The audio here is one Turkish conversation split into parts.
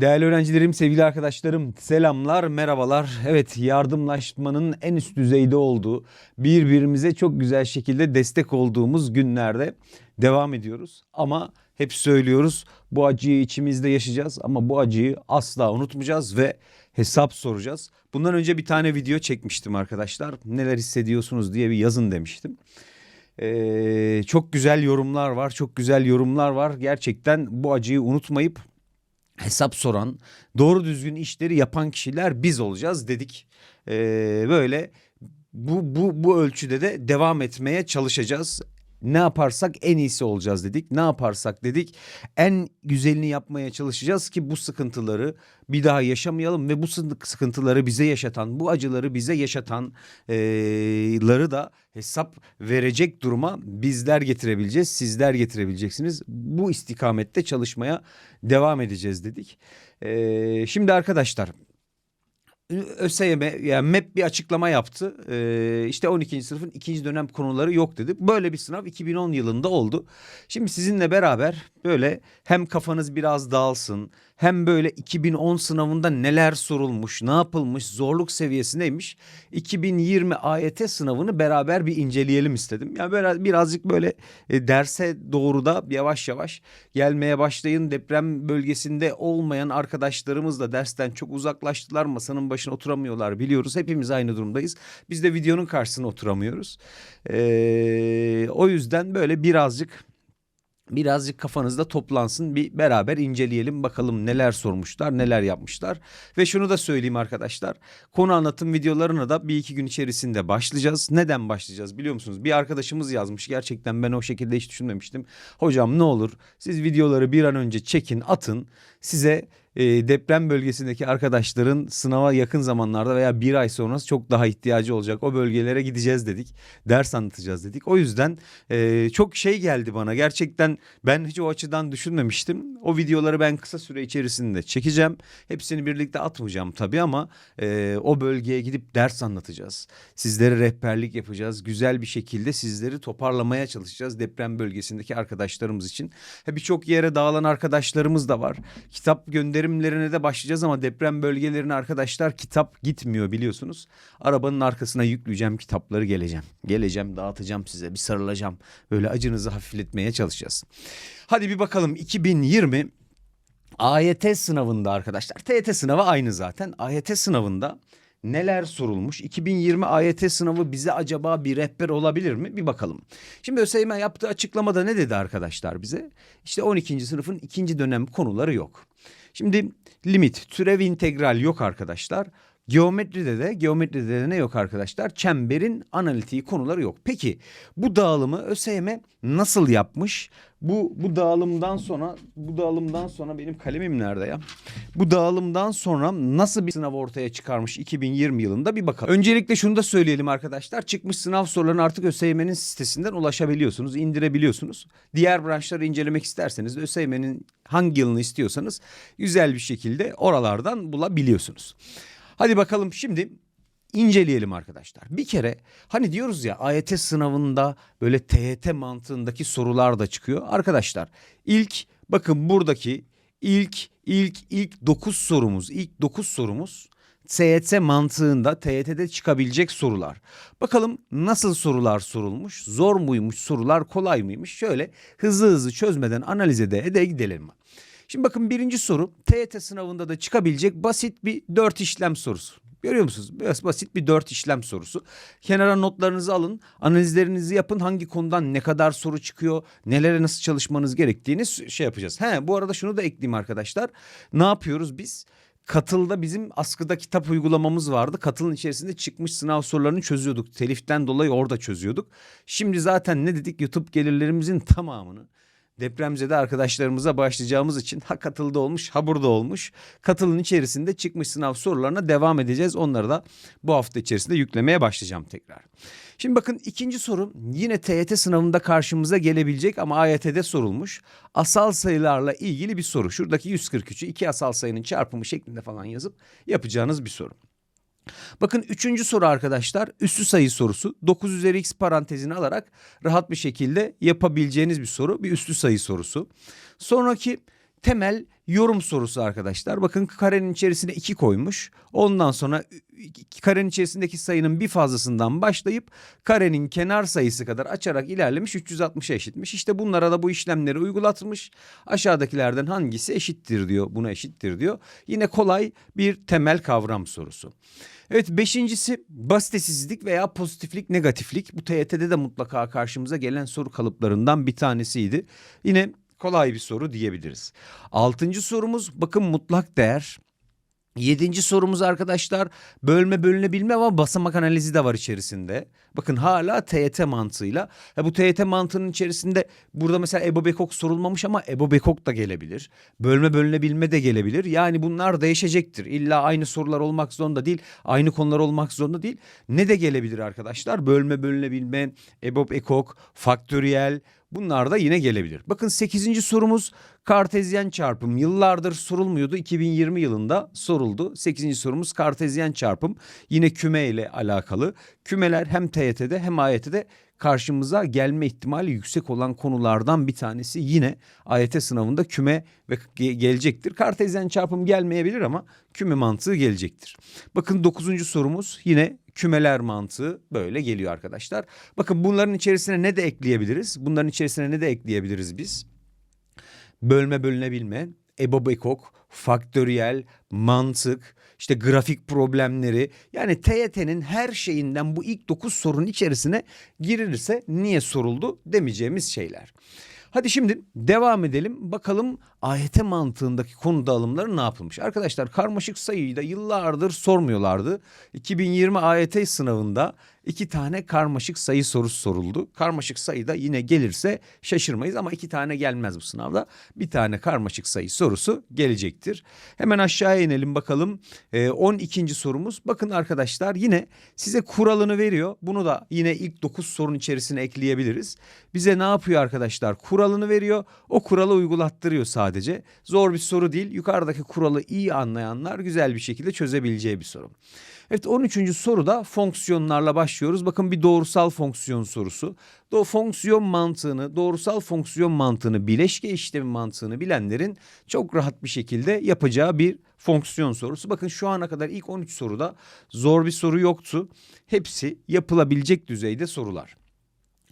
Değerli öğrencilerim, sevgili arkadaşlarım, selamlar, merhabalar. Evet, yardımlaşmanın en üst düzeyde olduğu, birbirimize çok güzel şekilde destek olduğumuz günlerde devam ediyoruz. Ama hep söylüyoruz, bu acıyı içimizde yaşayacağız ama bu acıyı asla unutmayacağız ve hesap soracağız. Bundan önce bir tane video çekmiştim arkadaşlar. Neler hissediyorsunuz diye bir yazın demiştim. Ee, çok güzel yorumlar var, çok güzel yorumlar var. Gerçekten bu acıyı unutmayıp hesap soran, doğru düzgün işleri yapan kişiler biz olacağız dedik. Ee, böyle bu, bu, bu ölçüde de devam etmeye çalışacağız. Ne yaparsak en iyisi olacağız dedik. Ne yaparsak dedik en güzelini yapmaya çalışacağız ki bu sıkıntıları bir daha yaşamayalım ve bu sı- sıkıntıları bize yaşatan, bu acıları bize yaşatanları da hesap verecek duruma bizler getirebileceğiz, sizler getirebileceksiniz. Bu istikamette çalışmaya devam edeceğiz dedik. Şimdi arkadaşlar ÖSYM yani MEP bir açıklama yaptı. Ee, işte 12. sınıfın ikinci dönem konuları yok dedi. Böyle bir sınav 2010 yılında oldu. Şimdi sizinle beraber böyle hem kafanız biraz dağılsın hem böyle 2010 sınavında neler sorulmuş, ne yapılmış, zorluk seviyesi neymiş 2020 AYT sınavını beraber bir inceleyelim istedim. Yani böyle birazcık böyle e, derse doğru da yavaş yavaş gelmeye başlayın. Deprem bölgesinde olmayan arkadaşlarımız da dersten çok uzaklaştılar. Masanın başına oturamıyorlar biliyoruz. Hepimiz aynı durumdayız. Biz de videonun karşısına oturamıyoruz. Ee, o yüzden böyle birazcık birazcık kafanızda toplansın bir beraber inceleyelim bakalım neler sormuşlar neler yapmışlar. Ve şunu da söyleyeyim arkadaşlar konu anlatım videolarına da bir iki gün içerisinde başlayacağız. Neden başlayacağız biliyor musunuz? Bir arkadaşımız yazmış gerçekten ben o şekilde hiç düşünmemiştim. Hocam ne olur siz videoları bir an önce çekin atın size e, deprem bölgesindeki arkadaşların sınava yakın zamanlarda veya bir ay sonrası çok daha ihtiyacı olacak. O bölgelere gideceğiz dedik. Ders anlatacağız dedik. O yüzden e, çok şey geldi bana. Gerçekten ben hiç o açıdan düşünmemiştim. O videoları ben kısa süre içerisinde çekeceğim. Hepsini birlikte atmayacağım tabii ama e, o bölgeye gidip ders anlatacağız. Sizlere rehberlik yapacağız. Güzel bir şekilde sizleri toparlamaya çalışacağız deprem bölgesindeki arkadaşlarımız için. Ha, Birçok yere dağılan arkadaşlarımız da var. Kitap gönderimlerine de başlayacağız ama deprem bölgelerine arkadaşlar kitap gitmiyor biliyorsunuz. Arabanın arkasına yükleyeceğim kitapları geleceğim. Geleceğim dağıtacağım size bir sarılacağım. Böyle acınızı hafifletmeye çalışacağız. Hadi bir bakalım 2020 AYT sınavında arkadaşlar. TYT sınavı aynı zaten. AYT sınavında neler sorulmuş? 2020 AYT sınavı bize acaba bir rehber olabilir mi? Bir bakalım. Şimdi ÖSYM yaptığı açıklamada ne dedi arkadaşlar bize? İşte 12. sınıfın ikinci dönem konuları yok. Şimdi limit, türev integral yok arkadaşlar. Geometride de geometride de ne yok arkadaşlar? Çemberin analitiği konuları yok. Peki bu dağılımı ÖSYM nasıl yapmış? Bu bu dağılımdan sonra bu dağılımdan sonra benim kalemim nerede ya? Bu dağılımdan sonra nasıl bir sınav ortaya çıkarmış 2020 yılında bir bakalım. Öncelikle şunu da söyleyelim arkadaşlar. Çıkmış sınav sorularını artık ÖSYM'nin sitesinden ulaşabiliyorsunuz, indirebiliyorsunuz. Diğer branşları incelemek isterseniz de ÖSYM'nin hangi yılını istiyorsanız güzel bir şekilde oralardan bulabiliyorsunuz. Hadi bakalım şimdi inceleyelim arkadaşlar. Bir kere hani diyoruz ya AYT sınavında böyle TYT mantığındaki sorular da çıkıyor. Arkadaşlar ilk bakın buradaki ilk ilk ilk 9 sorumuz ilk 9 sorumuz TYT mantığında TYT'de çıkabilecek sorular. Bakalım nasıl sorular sorulmuş? Zor muymuş sorular kolay mıymış? Şöyle hızlı hızlı çözmeden analiz ede ede gidelim. Şimdi bakın birinci soru TYT sınavında da çıkabilecek basit bir dört işlem sorusu. Görüyor musunuz? Biraz basit bir dört işlem sorusu. Kenara notlarınızı alın, analizlerinizi yapın. Hangi konudan ne kadar soru çıkıyor, nelere nasıl çalışmanız gerektiğini şey yapacağız. He, bu arada şunu da ekleyeyim arkadaşlar. Ne yapıyoruz biz? Katıl'da bizim askıda kitap uygulamamız vardı. Katıl'ın içerisinde çıkmış sınav sorularını çözüyorduk. Teliften dolayı orada çözüyorduk. Şimdi zaten ne dedik? YouTube gelirlerimizin tamamını depremzede arkadaşlarımıza başlayacağımız için ha katılda olmuş ha burada olmuş. Katılın içerisinde çıkmış sınav sorularına devam edeceğiz. Onları da bu hafta içerisinde yüklemeye başlayacağım tekrar. Şimdi bakın ikinci soru yine TYT sınavında karşımıza gelebilecek ama AYT'de sorulmuş. Asal sayılarla ilgili bir soru. Şuradaki 143'ü iki asal sayının çarpımı şeklinde falan yazıp yapacağınız bir soru. Bakın üçüncü soru arkadaşlar üstü sayı sorusu. 9 üzeri x parantezini alarak rahat bir şekilde yapabileceğiniz bir soru. Bir üstü sayı sorusu. Sonraki temel yorum sorusu arkadaşlar. Bakın karenin içerisine 2 koymuş. Ondan sonra karenin içerisindeki sayının bir fazlasından başlayıp karenin kenar sayısı kadar açarak ilerlemiş 360'a eşitmiş. İşte bunlara da bu işlemleri uygulatmış. Aşağıdakilerden hangisi eşittir diyor. Buna eşittir diyor. Yine kolay bir temel kavram sorusu. Evet beşincisi basitesizlik veya pozitiflik negatiflik. Bu TYT'de de mutlaka karşımıza gelen soru kalıplarından bir tanesiydi. Yine kolay bir soru diyebiliriz. Altıncı sorumuz bakın mutlak değer. Yedinci sorumuz arkadaşlar bölme bölünebilme ama basamak analizi de var içerisinde. Bakın hala TYT mantığıyla. Ha, bu TYT mantığının içerisinde burada mesela Ebo Bekok sorulmamış ama Ebo Bekok da gelebilir. Bölme bölünebilme de gelebilir. Yani bunlar değişecektir. İlla aynı sorular olmak zorunda değil. Aynı konular olmak zorunda değil. Ne de gelebilir arkadaşlar? Bölme bölünebilme, EBOB ekok, faktöriyel bunlar da yine gelebilir. Bakın 8. sorumuz kartezyen çarpım. Yıllardır sorulmuyordu. 2020 yılında soruldu. 8. sorumuz kartezyen çarpım. Yine küme ile alakalı. Kümeler hem TYT'de hem AYT'de karşımıza gelme ihtimali yüksek olan konulardan bir tanesi. Yine AYT sınavında küme ve ge- gelecektir. Kartezyen çarpım gelmeyebilir ama küme mantığı gelecektir. Bakın 9. sorumuz yine kümeler mantığı böyle geliyor arkadaşlar. Bakın bunların içerisine ne de ekleyebiliriz? Bunların içerisine ne de ekleyebiliriz biz? bölme bölünebilme, EBOB ekok, faktöriyel, mantık, işte grafik problemleri yani TYT'nin her şeyinden bu ilk 9 sorunun içerisine girilirse niye soruldu demeyeceğimiz şeyler. Hadi şimdi devam edelim bakalım AYT mantığındaki konu dağılımları ne yapılmış? Arkadaşlar karmaşık sayıyı da yıllardır sormuyorlardı. 2020 AYT sınavında iki tane karmaşık sayı sorusu soruldu. Karmaşık sayı da yine gelirse şaşırmayız ama iki tane gelmez bu sınavda. Bir tane karmaşık sayı sorusu gelecektir. Hemen aşağıya inelim bakalım. Ee, 12. sorumuz. Bakın arkadaşlar yine size kuralını veriyor. Bunu da yine ilk 9 sorun içerisine ekleyebiliriz. Bize ne yapıyor arkadaşlar? Kuralını veriyor. O kuralı uygulattırıyor sadece. Zor bir soru değil. Yukarıdaki kuralı iyi anlayanlar güzel bir şekilde çözebileceği bir soru. Evet 13. soruda fonksiyonlarla başlıyoruz. Bakın bir doğrusal fonksiyon sorusu. Do fonksiyon mantığını, doğrusal fonksiyon mantığını, bileşke işlemi mantığını bilenlerin çok rahat bir şekilde yapacağı bir fonksiyon sorusu. Bakın şu ana kadar ilk 13 soruda zor bir soru yoktu. Hepsi yapılabilecek düzeyde sorular.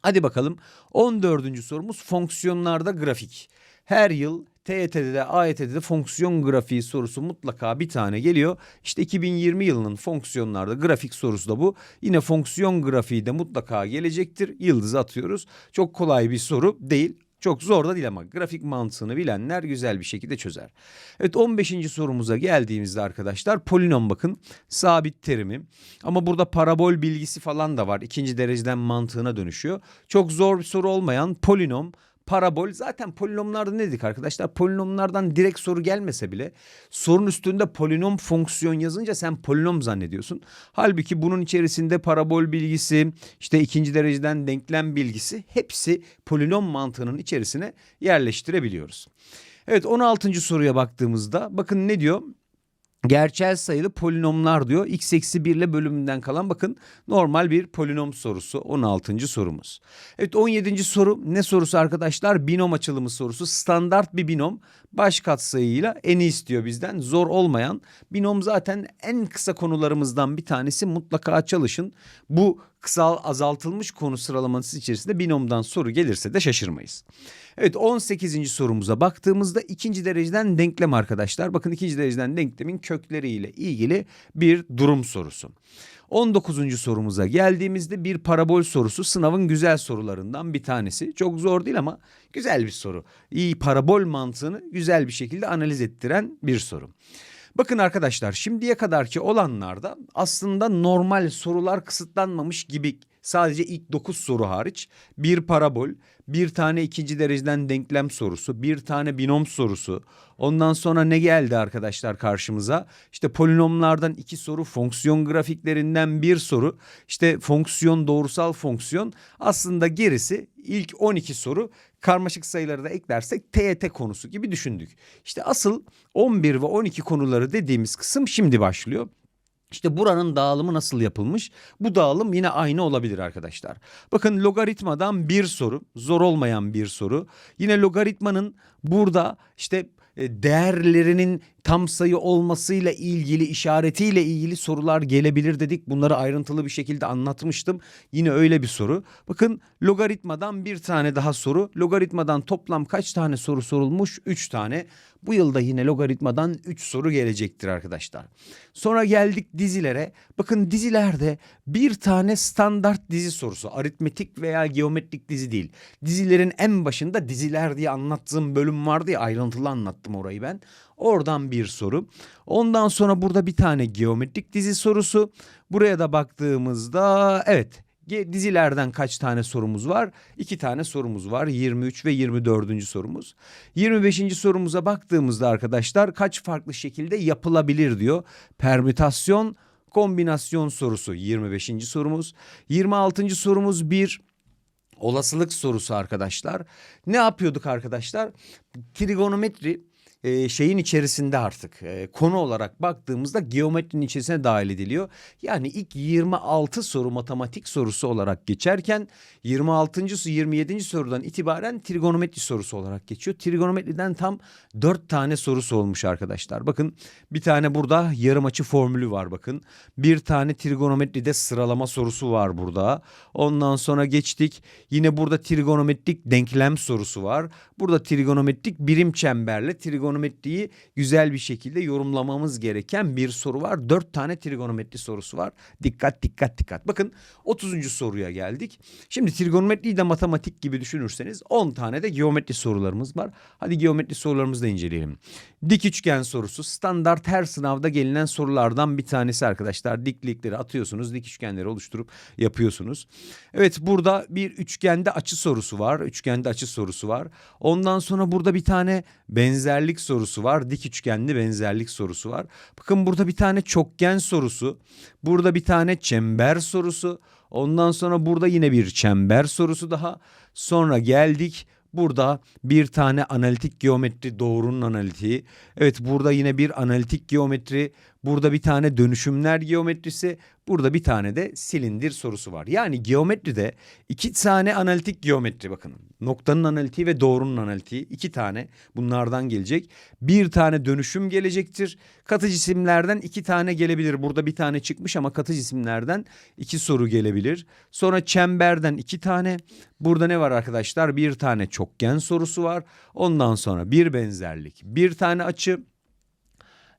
Hadi bakalım 14. sorumuz fonksiyonlarda grafik. Her yıl TYT'de de AYT'de de fonksiyon grafiği sorusu mutlaka bir tane geliyor. İşte 2020 yılının fonksiyonlarda grafik sorusu da bu. Yine fonksiyon grafiği de mutlaka gelecektir. Yıldız atıyoruz. Çok kolay bir soru değil. Çok zor da değil ama grafik mantığını bilenler güzel bir şekilde çözer. Evet 15. sorumuza geldiğimizde arkadaşlar polinom bakın sabit terimi ama burada parabol bilgisi falan da var. İkinci dereceden mantığına dönüşüyor. Çok zor bir soru olmayan polinom parabol zaten polinomlarda ne dedik arkadaşlar? Polinomlardan direkt soru gelmese bile sorun üstünde polinom fonksiyon yazınca sen polinom zannediyorsun. Halbuki bunun içerisinde parabol bilgisi, işte ikinci dereceden denklem bilgisi hepsi polinom mantığının içerisine yerleştirebiliyoruz. Evet 16. soruya baktığımızda bakın ne diyor? Gerçel sayılı polinomlar diyor. X eksi 1 ile bölümünden kalan bakın normal bir polinom sorusu 16. sorumuz. Evet 17. soru ne sorusu arkadaşlar? Binom açılımı sorusu. Standart bir binom baş katsayıyla eni istiyor bizden. Zor olmayan binom zaten en kısa konularımızdan bir tanesi mutlaka çalışın. Bu kısal azaltılmış konu sıralaması içerisinde binomdan soru gelirse de şaşırmayız. Evet 18. sorumuza baktığımızda ikinci dereceden denklem arkadaşlar. Bakın ikinci dereceden denklemin kökleriyle ilgili bir durum sorusu. 19. sorumuza geldiğimizde bir parabol sorusu sınavın güzel sorularından bir tanesi. Çok zor değil ama güzel bir soru. İyi parabol mantığını güzel bir şekilde analiz ettiren bir soru. Bakın arkadaşlar şimdiye kadarki olanlarda aslında normal sorular kısıtlanmamış gibi sadece ilk 9 soru hariç bir parabol, bir tane ikinci dereceden denklem sorusu, bir tane binom sorusu. Ondan sonra ne geldi arkadaşlar karşımıza? İşte polinomlardan iki soru, fonksiyon grafiklerinden bir soru. İşte fonksiyon doğrusal fonksiyon. Aslında gerisi ilk 12 soru karmaşık sayıları da eklersek TET konusu gibi düşündük. İşte asıl 11 ve 12 konuları dediğimiz kısım şimdi başlıyor. İşte buranın dağılımı nasıl yapılmış? Bu dağılım yine aynı olabilir arkadaşlar. Bakın logaritmadan bir soru, zor olmayan bir soru. Yine logaritmanın burada işte e, değerlerinin tam sayı olmasıyla ilgili işaretiyle ilgili sorular gelebilir dedik. Bunları ayrıntılı bir şekilde anlatmıştım. Yine öyle bir soru. Bakın logaritmadan bir tane daha soru. Logaritmadan toplam kaç tane soru sorulmuş? 3 tane. Bu yılda yine logaritmadan 3 soru gelecektir arkadaşlar. Sonra geldik dizilere. Bakın dizilerde bir tane standart dizi sorusu. Aritmetik veya geometrik dizi değil. Dizilerin en başında diziler diye anlattığım bölüm vardı ya ayrıntılı anlattım orayı ben. Oradan bir soru. Ondan sonra burada bir tane geometrik dizi sorusu. Buraya da baktığımızda evet Dizilerden kaç tane sorumuz var? İki tane sorumuz var. 23 ve 24. sorumuz. 25. sorumuza baktığımızda arkadaşlar kaç farklı şekilde yapılabilir diyor. Permütasyon, kombinasyon sorusu 25. sorumuz. 26. sorumuz bir olasılık sorusu arkadaşlar. Ne yapıyorduk arkadaşlar? Trigonometri e, şeyin içerisinde artık e, konu olarak baktığımızda geometrinin içerisine dahil ediliyor. Yani ilk 26 soru matematik sorusu olarak geçerken 26. 27. sorudan itibaren trigonometri sorusu olarak geçiyor. Trigonometriden tam 4 tane sorusu olmuş arkadaşlar. Bakın bir tane burada yarım açı formülü var bakın. Bir tane trigonometride sıralama sorusu var burada. Ondan sonra geçtik. Yine burada trigonometrik denklem sorusu var. Burada trigonometrik birim çemberle trigonometriyi güzel bir şekilde yorumlamamız gereken bir soru var. Dört tane trigonometri sorusu var. Dikkat dikkat dikkat. Bakın 30. soruya geldik. Şimdi trigonometriyi de matematik gibi düşünürseniz 10 tane de geometri sorularımız var. Hadi geometri sorularımızı da inceleyelim. Dik üçgen sorusu standart her sınavda gelinen sorulardan bir tanesi arkadaşlar. Diklikleri atıyorsunuz, dik üçgenleri oluşturup yapıyorsunuz. Evet burada bir üçgende açı sorusu var. Üçgende açı sorusu var. Ondan sonra burada bir tane benzerlik sorusu var. Dik üçgenli benzerlik sorusu var. Bakın burada bir tane çokgen sorusu. Burada bir tane çember sorusu. Ondan sonra burada yine bir çember sorusu daha. Sonra geldik Burada bir tane analitik geometri doğrunun analitiği. Evet burada yine bir analitik geometri. Burada bir tane dönüşümler geometrisi. Burada bir tane de silindir sorusu var. Yani geometride iki tane analitik geometri bakın. Noktanın analitiği ve doğrunun analitiği iki tane bunlardan gelecek. Bir tane dönüşüm gelecektir. Katı cisimlerden iki tane gelebilir. Burada bir tane çıkmış ama katı cisimlerden iki soru gelebilir. Sonra çemberden iki tane. Burada ne var arkadaşlar? Bir tane çokgen sorusu var. Ondan sonra bir benzerlik, bir tane açı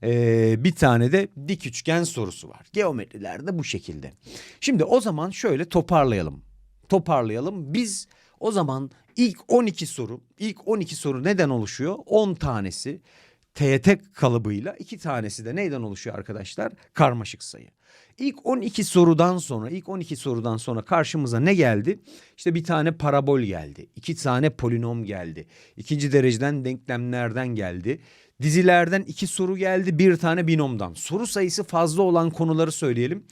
ee, bir tane de dik üçgen sorusu var. Geometrilerde bu şekilde. Şimdi o zaman şöyle toparlayalım. Toparlayalım. Biz o zaman ilk 12 soru, ilk 12 soru neden oluşuyor? 10 tanesi TYT kalıbıyla, iki tanesi de neyden oluşuyor arkadaşlar? Karmaşık sayı. İlk 12 sorudan sonra, ilk 12 sorudan sonra karşımıza ne geldi? İşte bir tane parabol geldi. iki tane polinom geldi. İkinci dereceden denklemlerden geldi. Dizilerden iki soru geldi, bir tane binomdan. Soru sayısı fazla olan konuları söyleyelim.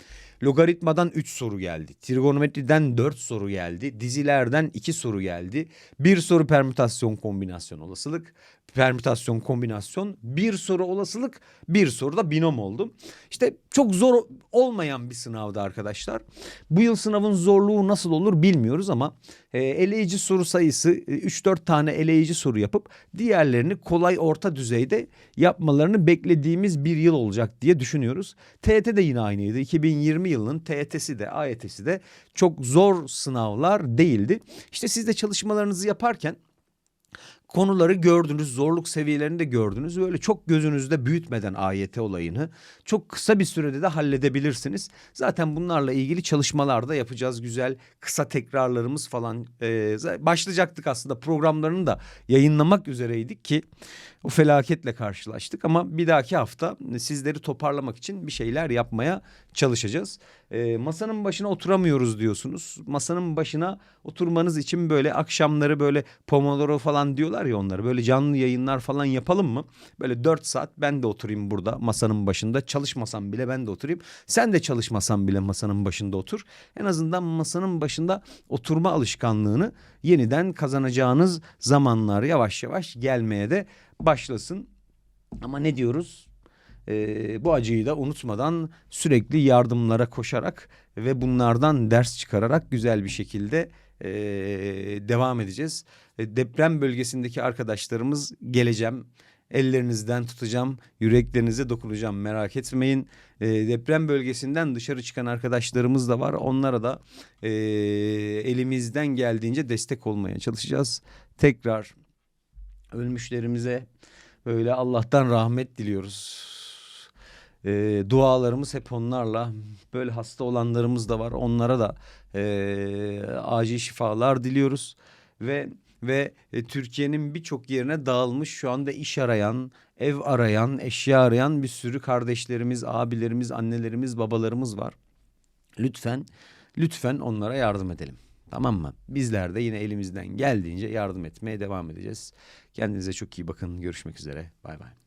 Logaritmadan 3 soru geldi. Trigonometriden 4 soru geldi. Dizilerden 2 soru geldi. Bir soru permütasyon kombinasyon olasılık. Permütasyon kombinasyon. Bir soru olasılık. Bir soru da binom oldu. İşte çok zor olmayan bir sınavdı arkadaşlar. Bu yıl sınavın zorluğu nasıl olur bilmiyoruz ama e, eleyici soru sayısı e, 3-4 tane eleyici soru yapıp diğerlerini kolay orta düzeyde yapmalarını beklediğimiz bir yıl olacak diye düşünüyoruz. TET de yine aynıydı. 2020 yılının TET'si de AYT'si de çok zor sınavlar değildi. İşte siz de çalışmalarınızı yaparken konuları gördünüz, zorluk seviyelerini de gördünüz. Böyle çok gözünüzde büyütmeden AYT olayını çok kısa bir sürede de halledebilirsiniz. Zaten bunlarla ilgili çalışmalar da yapacağız. Güzel kısa tekrarlarımız falan e, başlayacaktık aslında programlarını da yayınlamak üzereydik ki o felaketle karşılaştık. Ama bir dahaki hafta sizleri toparlamak için bir şeyler yapmaya çalışacağız. E, masanın başına oturamıyoruz diyorsunuz. Masanın başına oturmanız için böyle akşamları böyle pomodoro falan diyorlar ya onları. Böyle canlı yayınlar falan yapalım mı? Böyle dört saat ben de oturayım burada masanın başında. Çalışmasam bile ben de oturayım. Sen de çalışmasan bile masanın başında otur. En azından masanın başında oturma alışkanlığını yeniden kazanacağınız zamanlar yavaş yavaş gelmeye de başlasın. Ama ne diyoruz? Ee, bu acıyı da unutmadan sürekli yardımlara koşarak ve bunlardan ders çıkararak güzel bir şekilde e, devam edeceğiz. E, deprem bölgesindeki arkadaşlarımız geleceğim. ellerinizden tutacağım, yüreklerinize dokunacağım merak etmeyin. E, deprem bölgesinden dışarı çıkan arkadaşlarımız da var. Onlara da e, elimizden geldiğince destek olmaya çalışacağız. Tekrar ölmüşlerimize böyle Allah'tan rahmet diliyoruz. E, dualarımız hep onlarla. Böyle hasta olanlarımız da var. Onlara da e, acil şifalar diliyoruz ve ve e, Türkiye'nin birçok yerine dağılmış şu anda iş arayan, ev arayan, eşya arayan bir sürü kardeşlerimiz, abilerimiz, annelerimiz, babalarımız var. Lütfen, lütfen onlara yardım edelim. Tamam mı? Bizler de yine elimizden geldiğince yardım etmeye devam edeceğiz. Kendinize çok iyi bakın. Görüşmek üzere. Bay bay.